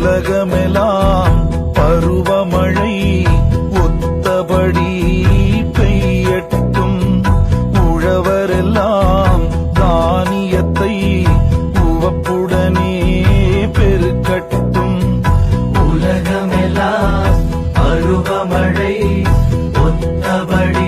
உலகமெல்லாம் பருவமழை ஒத்தபடி பெய்யட்டும். உழவரெல்லாம் தானியத்தை உவப்புடனே பெருக்கட்டும். உலகமெல்லாம் பருவமழை ஒத்தபடி